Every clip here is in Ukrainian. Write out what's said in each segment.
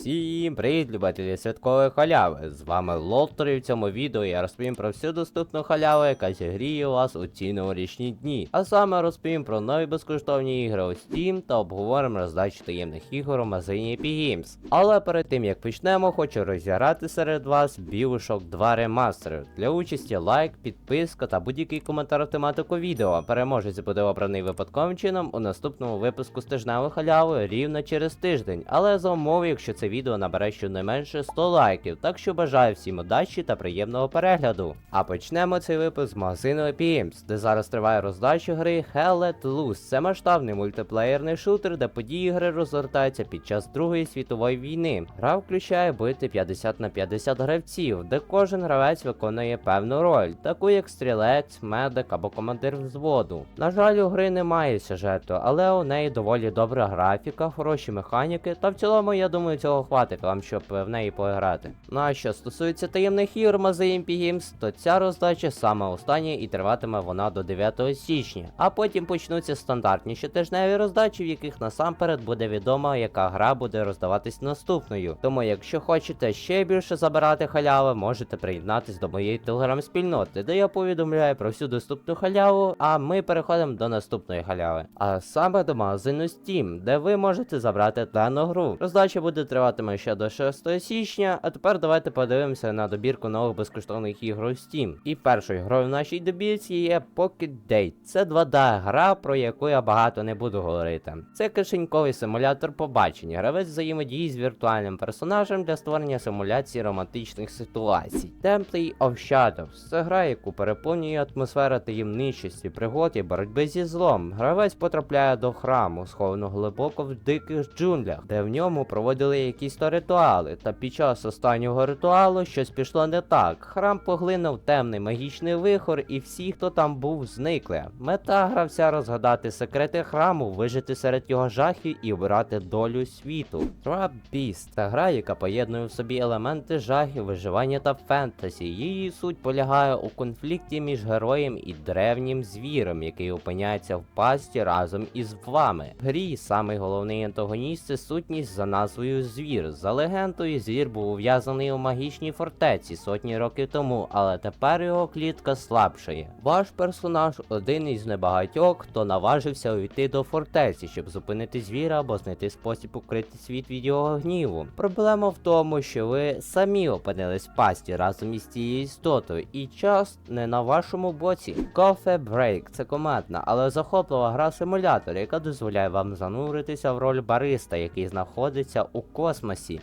Всім привіт, любителі святкової халяви! З вами Лотер і в цьому відео я розповім про всю доступну халяву, яка зігріє вас у ці новорічні дні. А саме розповім про нові безкоштовні ігри у Steam та обговоримо роздачу таємних ігор у магазині Epic Games. Але перед тим як почнемо, хочу розіграти серед вас Bioshock 2 Remastered. Для участі лайк, підписка та будь-який коментар в тематику відео. Переможець буде обраний випадковим чином у наступному випуску з тижневої халяви рівно через тиждень. Але за умови, якщо це відео набере щонайменше 100 лайків. Так що бажаю всім удачі та приємного перегляду. А почнемо цей випуск з магазину Epic Games, де зараз триває роздача гри Hell Let Loose. Це масштабний мультиплеєрний шутер, де події гри розгортаються під час Другої світової війни. Гра включає бити 50 на 50 гравців, де кожен гравець виконує певну роль, таку як стрілець, медик або командир взводу. На жаль, у гри немає сюжету, але у неї доволі добра графіка, хороші механіки, та в цілому, я думаю, цього хватить вам, щоб е, в неї пограти. Ну а що стосується таємних ігор Mosaic Games, то ця роздача саме остання і триватиме вона до 9 січня. А потім почнуться стандартніші тижневі роздачі, в яких насамперед буде відомо, яка гра буде роздаватись наступною. Тому, якщо хочете ще більше забирати халяви, можете приєднатись до моєї телеграм-спільноти, де я повідомляю про всю доступну халяву. А ми переходимо до наступної халяви. А саме до магазину Steam, де ви можете забрати дану гру. Роздача буде триватиме ще до 6 січня. А тепер давайте подивимося на добірку нових безкоштовних ігор у Steam. І першою грою в нашій добірці є Pocket Date. Це 2D гра, про яку я багато не буду говорити. Це кишеньковий симулятор побачення. Гравець взаємодіє з віртуальним персонажем для створення симуляції романтичних ситуацій. Template of Shadows це гра, яку переповнює атмосфера таємничості, пригод і боротьби зі злом. Гравець потрапляє до храму, схованого глибоко в диких джунглях, де в ньому проводили якісь то ритуали. Та під час останнього ритуалу щось пішло не так. Храм поглинув темний магічний вихор, і всі, хто там був, зникли. Мета гравця розгадати секрети храму, вижити серед його жахів і обирати долю світу. Trap Beast – це гра, яка поєднує в собі елементи жахів, виживання та фентезі. Її суть полягає у конфлікті між героєм і древнім звіром, який опиняється в пасті разом із вами. В грі самий головний антагоніст це сутність за назвою звір. За легендою, звір був ув'язаний у магічній фортеці сотні років тому, але тепер його клітка слабшає. Ваш персонаж один із небагатьох, хто наважився увійти до фортеці, щоб зупинити звіра або знайти спосіб укрити світ від його гніву. Проблема в тому, що ви самі опинились в пасті разом із цією істотою, і час не на вашому боці. Coffee Break це командна, але захоплива гра симулятор, яка дозволяє вам зануритися в роль бариста, який знаходиться у космосі.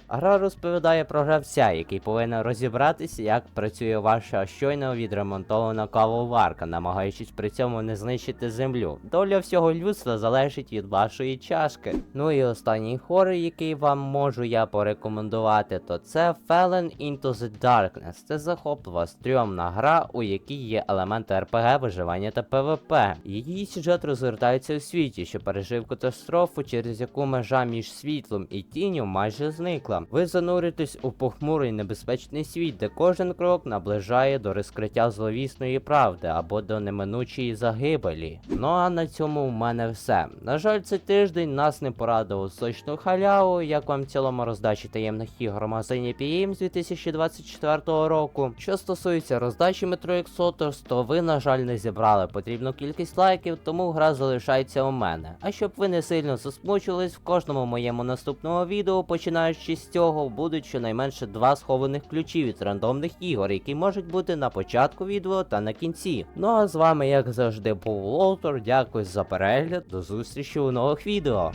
Гра розповідає про гравця, який повинен розібратися, як працює ваша щойно відремонтована кавоварка, намагаючись при цьому не знищити землю. Доля всього людства залежить від вашої чашки. Ну і останній хорор, який вам можу я порекомендувати, то це Fallen Into the Darkness. Це захоплива стрьомна гра, у якій є елементи РПГ, виживання та ПВП. Її сюжет розгортається у світі, що пережив катастрофу, через яку межа між світлом і тінню майже зникла. Ви зануритесь у похмурий небезпечний світ, де кожен крок наближає до розкриття зловісної правди або до неминучої загибелі. Ну а на цьому в мене все. На жаль, цей тиждень нас не порадував сочну халяву, як вам в цілому роздачі таємних ігор в магазині PM з 2024 року. Що стосується роздачі Metro Exodus, то ви, на жаль, не зібрали потрібну кількість лайків, тому гра залишається у мене. А щоб ви не сильно засмучились, в кожному моєму наступному відео, починаючи з цього, будуть щонайменше два схованих ключі від рандомних ігор, які можуть бути на початку відео та на кінці. Ну а з вами, як завжди, був Лотор. Дякую за перегляд. До зустрічі у нових відео.